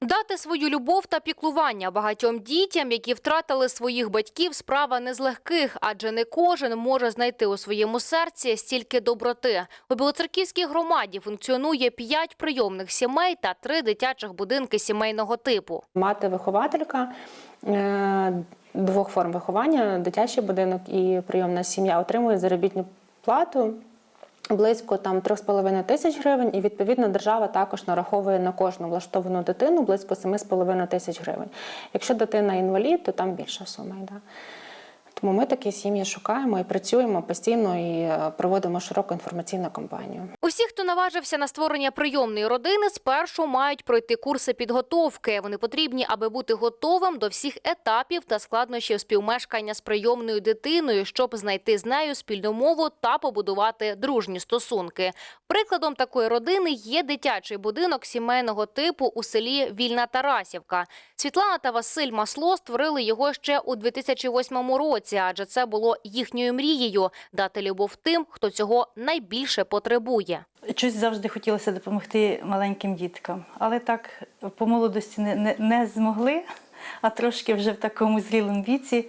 Дати свою любов та піклування багатьом дітям, які втратили своїх батьків, справа не з легких, адже не кожен може знайти у своєму серці стільки доброти. У Білоцерківській громаді функціонує п'ять прийомних сімей та три дитячих будинки сімейного типу. Мати вихователька е, двох форм виховання, дитячий будинок і прийомна сім'я отримує заробітну плату близько там 3,5 тисяч гривень, і відповідно держава також нараховує на кожну влаштовану дитину близько 7,5 тисяч гривень. Якщо дитина інвалід, то там більша сума йде. Тому ми такі сім'ї шукаємо і працюємо постійно і е, проводимо широку інформаційну кампанію. Усі, хто наважився на створення прийомної родини, спершу мають пройти курси підготовки. Вони потрібні, аби бути готовим до всіх етапів та складнощів співмешкання з прийомною дитиною, щоб знайти з нею спільну мову та побудувати дружні стосунки. Прикладом такої родини є дитячий будинок сімейного типу у селі Вільна Тарасівка. Світлана та Василь Масло створили його ще у 2008 році, адже це було їхньою мрією дати любов тим, хто цього найбільше потребує. Щось завжди хотілося допомогти маленьким діткам, але так по молодості не, не, не змогли, а трошки вже в такому зрілому віці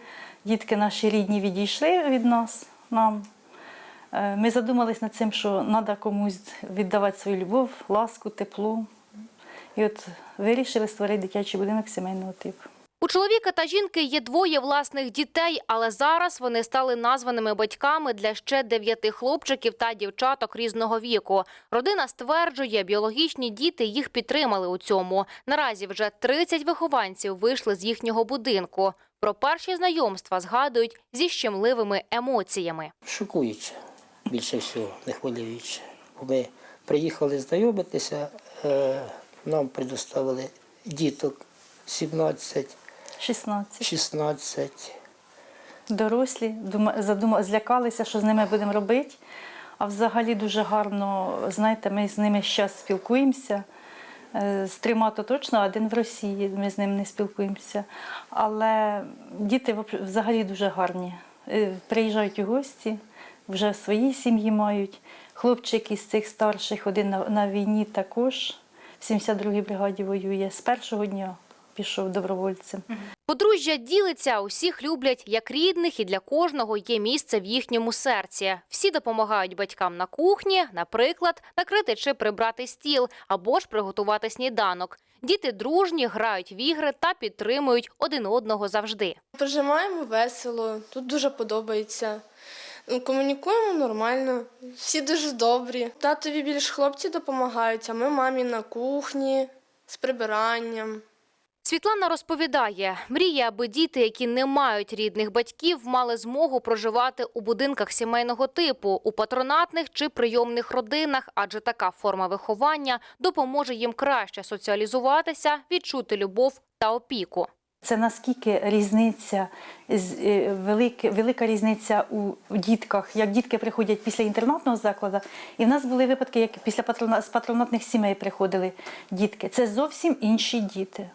дітки наші рідні відійшли від нас. Нам. Е, Ми задумались над цим, що треба комусь віддавати свою любов, ласку, тепло. І от вирішили створити дитячий будинок сімейного типу. У чоловіка та жінки є двоє власних дітей, але зараз вони стали названими батьками для ще дев'яти хлопчиків та дівчаток різного віку. Родина стверджує, біологічні діти їх підтримали у цьому. Наразі вже 30 вихованців вийшли з їхнього будинку. Про перші знайомства згадують зі щемливими емоціями. шокуюче, більше всього, не хвилююче. Ми приїхали знайомитися, е, нам предоставили діток 17, 16. 16. Дорослі задума, злякалися, що з ними будемо робити. А взагалі дуже гарно, знаєте, ми з ними зараз спілкуємося. Е, З трьома то точно, один в Росії, ми з ним не спілкуємося. Але діти взагалі дуже гарні. Е, Приїжджають у гості, вже свої сім'ї мають. Хлопчик із цих старших, один на війні також, в 72-й бригаді воює. З першого дня пішов добровольцем. Подружжя ділиться, усіх люблять як рідних, і для кожного є місце в їхньому серці. Всі допомагають батькам на кухні, наприклад, накрити чи прибрати стіл або ж приготувати сніданок. Діти дружні, грають в ігри та підтримують один одного завжди. Прожимаємо весело, тут дуже подобається. Комунікуємо нормально, всі дуже добрі. Татові більш хлопці допомагають, а ми мамі на кухні з прибиранням. Світлана розповідає, мріє, аби діти, які не мають рідних батьків, мали змогу проживати у будинках сімейного типу, у патронатних чи прийомних родинах, адже така форма виховання допоможе їм краще соціалізуватися, відчути любов та опіку. Це наскільки різниця е, велика, велика різниця у дітках, як дітки приходять після інтернатного закладу. І в нас були випадки, як після патрона, з патронатних сімей приходили дітки. Це зовсім інші діти.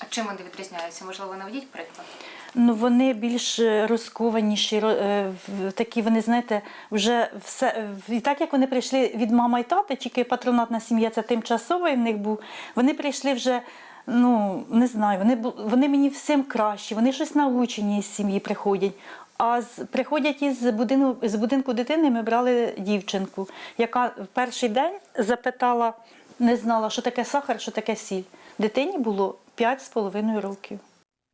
А чим вони відрізняються? Можливо, наведіть приклад. Ну, вони більш е, розкованіші, ро- е, такі вони, знаєте, вже все. І так як вони прийшли від мами і тата, тільки патронатна сім'я це тимчасовий в них був, вони прийшли вже. Ну, не знаю, вони, вони мені всім кращі, вони щось научені з сім'ї приходять. А з, приходять із будинку, з будинку дитини ми брали дівчинку, яка в перший день запитала, не знала, що таке сахар, що таке сіль. Дитині було 5,5 років.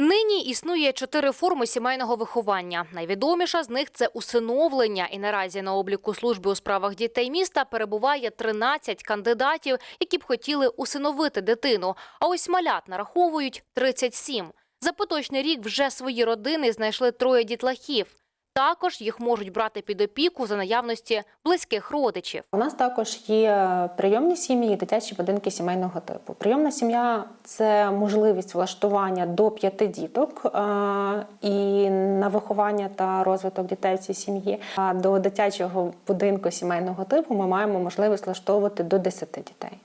Нині існує чотири форми сімейного виховання. Найвідоміша з них це усиновлення. І наразі на обліку служби у справах дітей міста перебуває 13 кандидатів, які б хотіли усиновити дитину. А ось малят нараховують 37. За поточний рік вже свої родини знайшли троє дітлахів. Також їх можуть брати під опіку за наявності близьких родичів. У нас також є прийомні сім'ї, і дитячі будинки сімейного типу. Прийомна сім'я це можливість влаштування до п'яти діток і на виховання та розвиток дітей в цій сім'ї. А до дитячого будинку сімейного типу ми маємо можливість влаштовувати до 10 дітей.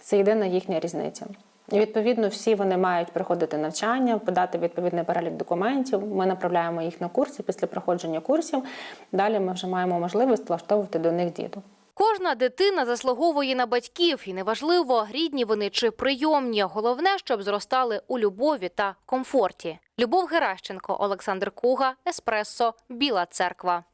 Це єдина їхня різниця. Відповідно всі вони мають проходити навчання, подати відповідний перелік документів. Ми направляємо їх на курси після проходження курсів. Далі ми вже маємо можливість влаштовувати до них діду. Кожна дитина заслуговує на батьків, і неважливо, рідні вони чи прийомні. Головне, щоб зростали у любові та комфорті. Любов Геращенко, Олександр Куга, Еспресо, Біла Церква.